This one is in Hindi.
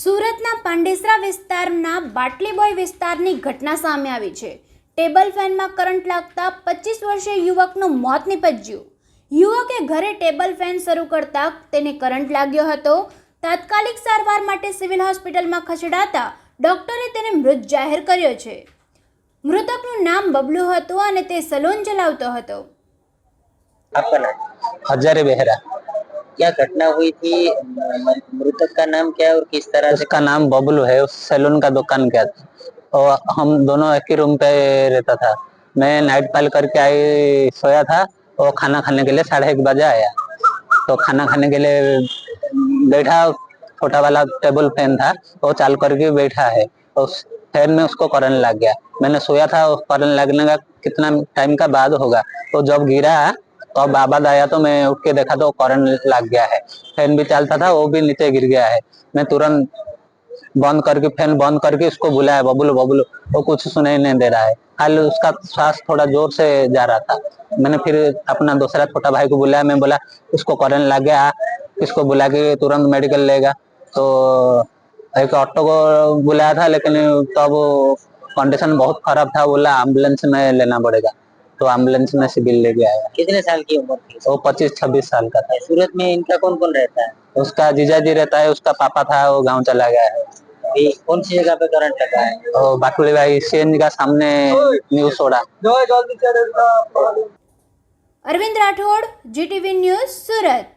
સુરતના પાંડેસરા વિસ્તારના બાટલીબોય વિસ્તારની ઘટના સામે આવી છે. ટેબલ ફેનમાં કરંટ લાગતા પચીસ વર્ષે યુવકનું મોત નીપજ્યું. યુવકે ઘરે ટેબલ ફેન શરૂ કરતા તેને કરંટ લાગ્યો હતો. તાત્કાલિક સારવાર માટે સિવિલ હોસ્પિટલમાં ખસેડાતા ડોક્ટરે તેને મૃત જાહેર કર્યો છે. મૃતકનું નામ બબલુ હતું અને તે સલૂન ચલાવતો હતો. હજારે બહેરા. क्या घटना हुई थी? मृतक का नाम क्या है और किस तरह उसका नाम बबलू है, उस सैलून का दुकान क्या था। और हम दोनों एक ही रूम पे रहता था। मैं नाइट पाल करके आई, सोया था और खाना खाने के लिए साढ़े एक बजे आया। तो खाना खाने के लिए बैठा छोटा वाला टेबल फ़ैन था वो चाल करके बैठा है। उस फ़ैन में उसको करंट लग गया। मैंने सोया था करंट लगने का कितना टाइम का बाद होगा। तो जब गिरा तो अब आबाद आया तो मैं उठ के देखा तो करंट लग गया है। फ़ैन भी चलता था, वो भी नीचे गिर गया है। मैं तुरंत बंद करके फ़ैन बंद करके उसको बुलाया, बबलू बबलू, वो कुछ सुनाई नहीं दे रहा है। खाली उसका श्वास थोड़ा ज़ोर से जा रहा था। मैंने फिर अपना दूसरा छोटा भाई को बुलाया, मैं बोला उसको करंट लग गया, इसको बुला के तुरंत मेडिकल लेगा। तो एक ऑटो को बुलाया था, लेकिन तब कंडीशन बहुत खराब था, बोला एंबुलेंस में लेना पड़ेगा। तो एंबुलेंस में से बिल लेके आया। कितने साल की उम्र थी? वो पच्चीस छब्बीस साल का था। सूरत में इनका कौन कौन रहता है? उसका जीजा जी रहता है उसका पापा था वो गाँव चला गया है। कौन सी जगह पे करंट लगा है? और बाकुली भाई सीएनजी का सामने न्यूज़ छोड़ा। Arvind Rathod ji TV news Surat.